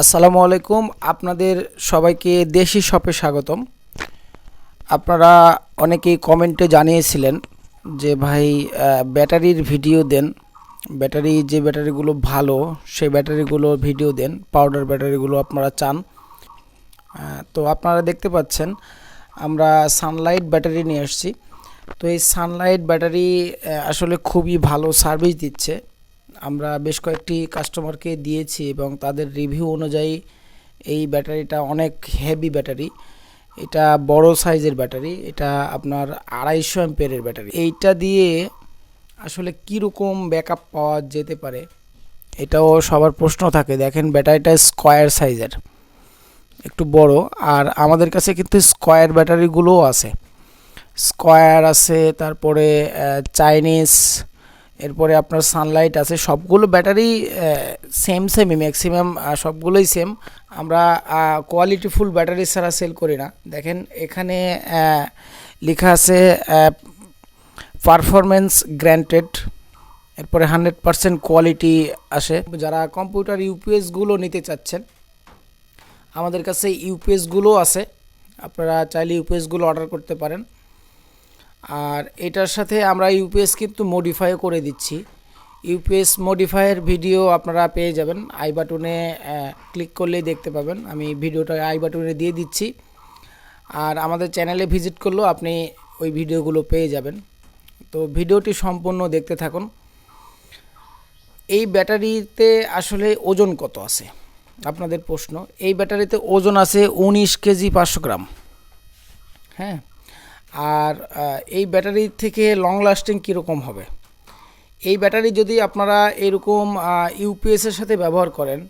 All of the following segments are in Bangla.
আসসালামু আলাইকুম। আপনাদের সবাইকে দেশি শপে স্বাগতম। আপনারা অনেকেই কমেন্টে জানিয়েছিলেন যে, ভাই ব্যাটারির ভিডিও দেন। ব্যাটারি যে ব্যাটারিগুলো ভালো, সেই ব্যাটারিগুলো ভিডিও দেন। পাউডার ব্যাটারিগুলো আপনারা চান। তো আপনারা দেখতে পাচ্ছেন, আমরা সানলাইট ব্যাটারি নিয়ে এসেছি তো এই সানলাইট ব্যাটারি আসলে খুবই ভালো সার্ভিস দিচ্ছে। আমরা বেশ কয়েকটি কাস্টমারকে দিয়েছি এবং তাদের রিভিউ অনুযায়ী এই ব্যাটারিটা অনেক হেভি ব্যাটারি। এটা বড় সাইজের ব্যাটারি, এটা আপনার আড়াইশো অ্যাম্পিয়ারের ব্যাটারি। এইটা দিয়ে আসলে কীরকম ব্যাকআপ পাওয়া যেতে পারে, এটাও সবার প্রশ্ন থাকে। দেখেন ব্যাটারিটা স্কোয়ার সাইজের একটু বড়। আর আমাদের কাছে কিন্তু স্কোয়ার ব্যাটারিগুলোও আছে। স্কোয়ার আছে, তারপরে চাইনিজ এরপরে আপনার সানলাইট আছে, সবগুলো ব্যাটারি সেম সেমই ম্যাক্সিমাম সবগুলোই সেম আমরা কোয়ালিটিফুল ব্যাটারি ছাড়া সেল করি না। দেখেন এখানে লেখা আছে পারফরমেন্স গ্র্যান্টেড এরপরে হান্ড্রেড পারসেন্ট কোয়ালিটি আসে। যারা কম্পিউটার ইউপিএসগুলো নিতে চাচ্ছেন, আমাদের কাছে ইউপিএসগুলো আছে। আপনারা চাইলে ইউপিএসগুলো অর্ডার করতে পারেন। আর এটার সাথে আমরা ইউপিএস কিন্তু মডিফাই করে দিচ্ছি। ইউপিএস মডিফাইয়ের ভিডিও আপনারা পেয়ে যাবেন। আই বাটনে ক্লিক করলেই দেখতে পাবেন। আমি ভিডিওটা আই বাটনে দিয়ে দিচ্ছি। আর আমাদের চ্যানেলে ভিজিট করলেও আপনি ওই ভিডিওগুলো পেয়ে যাবেন। তো ভিডিওটি সম্পূর্ণ দেখতে থাকুন। এই ব্যাটারিতে আসলে ওজন কত আছে? আপনাদের প্রশ্ন। এই ব্যাটারিতে ওজন আছে উনিশ কেজি পাঁচশো গ্রাম। হ্যাঁ? আর এই ব্যাটারি থেকে লং লাস্টিং কীরকম হবে? এই ব্যাটারি যদি আপনারা এরকম ইউপিএসের সাথে ব্যবহার করেন,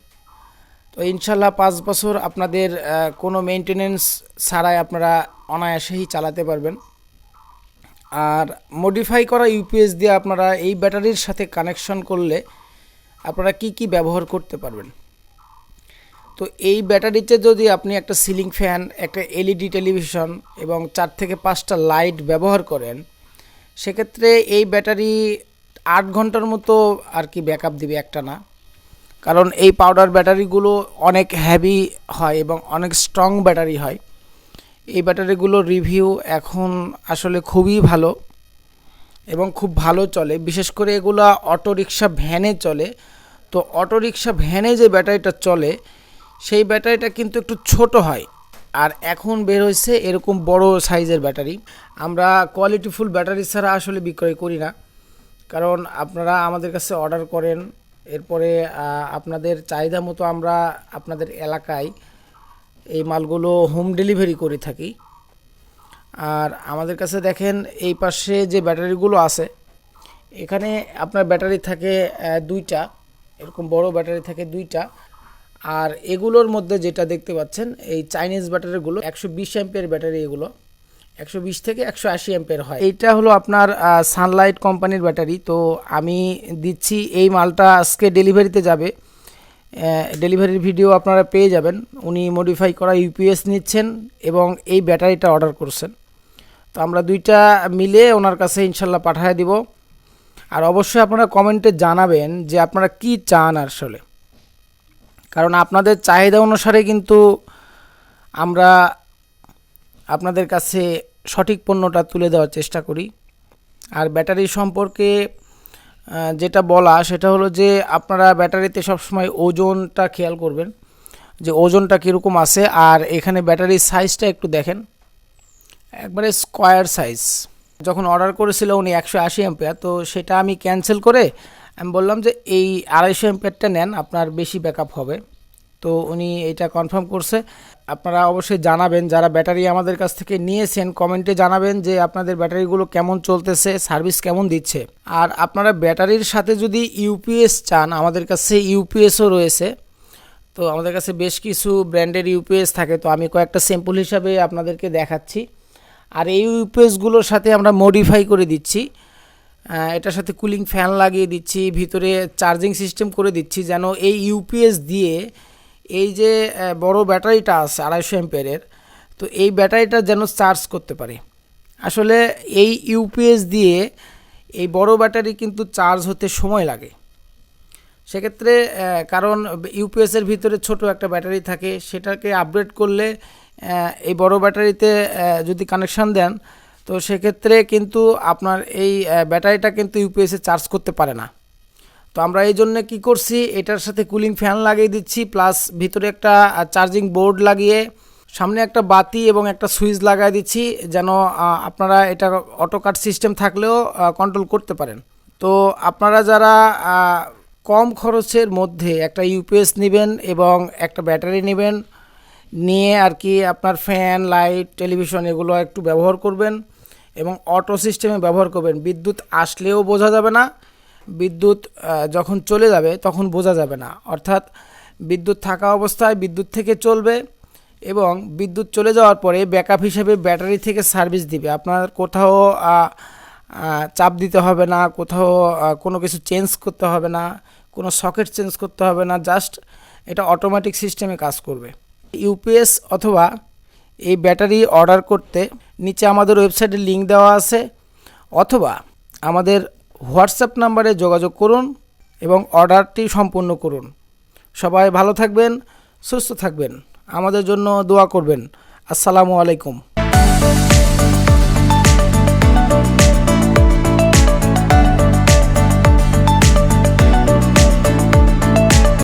তো ইনশাল্লাহ পাঁচ বছর আপনাদের কোনো মেনটেনেন্স ছাড়াই আপনারা অনায়াসেই চালাতে পারবেন। আর মডিফাই করা ইউপিএস দিয়ে আপনারা এই ব্যাটারির সাথে কানেকশন করলে আপনারা কি কি ব্যবহার করতে পারবেন? তো এই ব্যাটারিতে যদি আপনি একটা সিলিং ফ্যান, একটা এলইডি টেলিভিশন এবং চার থেকে পাঁচটা লাইট ব্যবহার করেন, সেক্ষেত্রে এই ব্যাটারি আট ঘণ্টার মতো আর কি ব্যাকআপ দিবে একটা না। কারণ এই পাউডার ব্যাটারিগুলো অনেক হ্যাভি হয় এবং অনেক স্ট্রং ব্যাটারি হয়। এই ব্যাটারিগুলোর রিভিউ এখন আসলে খুবই ভালো এবং খুব ভালো চলে। বিশেষ করে এগুলো অটোরিকশা ভ্যানে চলে। তো অটোরিকশা ভ্যানে যে ব্যাটারিটা চলে সেই ব্যাটারিটা কিন্তু একটু ছোট হয়। আর এখন বের হয়েছে এরকম বড় সাইজের ব্যাটারি। আমরা কোয়ালিটিফুল ব্যাটারি ছাড়া আসলে বিক্রয় করি না। কারণ আপনারা আমাদের কাছে অর্ডার করেন, এরপরে আপনাদের চাহিদা মতো আমরা আপনাদের এলাকায় এই মালগুলো হোম ডেলিভারি করে থাকি। আর আমাদের কাছে দেখেন এই পাশে যে ব্যাটারিগুলো আছে, এখানে আপনার ব্যাটারি থাকে দুইটা, এরকম বড় ব্যাটারি থাকে দুইটা। আর এগুলোর মধ্যে যেটা দেখতে পাচ্ছেন, এই চাইনিজ ব্যাটারিগুলো একশো বিশ অ্যাম্পিয়ার ব্যাটারি এগুলো, একশো বিশ থেকে একশো আশি অ্যাম্পিয়ার হয়। এইটা হলো আপনার সানলাইট কোম্পানির ব্যাটারি। তো আমি দিচ্ছি এই মালটা আজকে ডেলিভারিতে যাবে। ডেলিভারির ভিডিও আপনারা পেয়ে যাবেন। উনি মডিফাই করা ইউপিএস নিচ্ছেন এবং এই ব্যাটারিটা অর্ডার করছেন। তো আমরা দুইটা মিলে ওনার কাছে ইনশাল্লাহ পাঠিয়ে দিব। আর অবশ্যই আপনারা কমেন্টে জানাবেন যে আপনারা কি চান আসলে। কারণ আপনাদের চাহিদা অনুসারে কিন্তু আমরা আপনাদের কাছে সঠিক পণ্যটা তুলে দেওয়ার চেষ্টা করি। আর ব্যাটারি সম্পর্কে যেটা বলা সেটা হলো যে আপনারা ব্যাটারিতে সবসময় ওজনটা খেয়াল করবেন যে ওজনটা কীরকম আছে। আর এখানে ব্যাটারির সাইজটা একটু দেখেন। একবারে স্কোয়ার সাইজ। যখন অর্ডার করেছিল উনি একশো আশি তো সেটা আমি ক্যান্সেল করে আমি বললাম যে এই আড়াইশো অ্যাম্পিয়ারটা নেন, আপনার বেশি ব্যাকআপ হবে। তো উনি এটা কনফার্ম করছে। আপনারা অবশ্যই জানাবেন, যারা ব্যাটারি আমাদের কাছ থেকে নিয়েছেন, কমেন্টে জানাবেন যে আপনাদের ব্যাটারিগুলো কেমন চলতেছে সার্ভিস কেমন দিচ্ছে। আর আপনারা ব্যাটারির সাথে যদি ইউপিএস চান, আমাদের কাছে ইউপিএসও রয়েছে। তো আমাদের কাছে বেশ কিছু ব্র্যান্ডের ইউপিএস থাকে। তো আমি কয়েকটা স্যাম্পল হিসাবে আপনাদেরকে দেখাচ্ছি। আর এই ইউপিএসগুলোর সাথে আমরা মডিফাই করে দিচ্ছি। এটার সাথে কুলিং ফ্যান লাগিয়ে দিচ্ছি, ভিতরে চার্জিং সিস্টেম করে দিচ্ছি যেন এই ইউপিএস দিয়ে এই যে বড় ব্যাটারিটা আছে আড়াইশো এম্পেয়ারের তো এই ব্যাটারিটা যেন চার্জ করতে পারে। আসলে এই ইউপিএস দিয়ে এই বড় ব্যাটারি কিন্তু চার্জ হতে সময় লাগে। সেক্ষেত্রে কারণ ইউপিএসের ভিতরে ছোট একটা ব্যাটারি থাকে, সেটাকে আপগ্রেড করলে এই বড় ব্যাটারিতে যদি কানেকশান দেন তো সেক্ষেত্রে কিন্তু আপনার এই ব্যাটারিটা কিন্তু ইউপিএসে চার্জ করতে পারে না। তো আমরা এই জন্য কী করছি, এটার সাথে কুলিং ফ্যান লাগিয়ে দিচ্ছি প্লাস ভিতরে একটা চার্জিং বোর্ড লাগিয়ে সামনে একটা বাতি এবং একটা সুইচ লাগাই দিচ্ছি, যেন আপনারা এটা অটো কাট সিস্টেম থাকলেও কন্ট্রোল করতে পারেন। তো আপনারা যারা কম খরচের মধ্যে একটা ইউপিএস নেবেন এবং একটা ব্যাটারি নেবেন, নিয়ে আর কি আপনার ফ্যান লাইট টেলিভিশন এগুলো একটু ব্যবহার করবেন এবং অটো সিস্টেমে ব্যবহার করবেন। বিদ্যুৎ আসলেও বোঝা যাবে না। বিদ্যুৎ যখন চলে যাবে তখন বোঝা যাবে না। অর্থাৎ বিদ্যুৎ থাকা অবস্থায় বিদ্যুৎ থেকে চলবে এবং বিদ্যুৎ চলে যাওয়ার পরে ব্যাকআপ হিসেবে ব্যাটারি থেকে সার্ভিস দিবে। আপনার কোথাও চাপ দিতে হবে না, কোথাও কোনো কিছু চেঞ্জ করতে হবে না, কোনো সকেট চেঞ্জ করতে হবে না জাস্ট এটা অটোমেটিক সিস্টেমে কাজ করবে। ইউপিএস অথবা এই ব্যাটারি অর্ডার করতে নিচে আমাদের ওয়েবসাইটে লিঙ্ক দেওয়া আছে, অথবা আমাদের হোয়াটসঅ্যাপ নাম্বারে যোগাযোগ করুন এবং অর্ডারটি সম্পূর্ণ করুন। সবাই ভালো থাকবেন, সুস্থ থাকবেন। আমাদের জন্য দোয়া করবেন। আসসালামু আলাইকুম।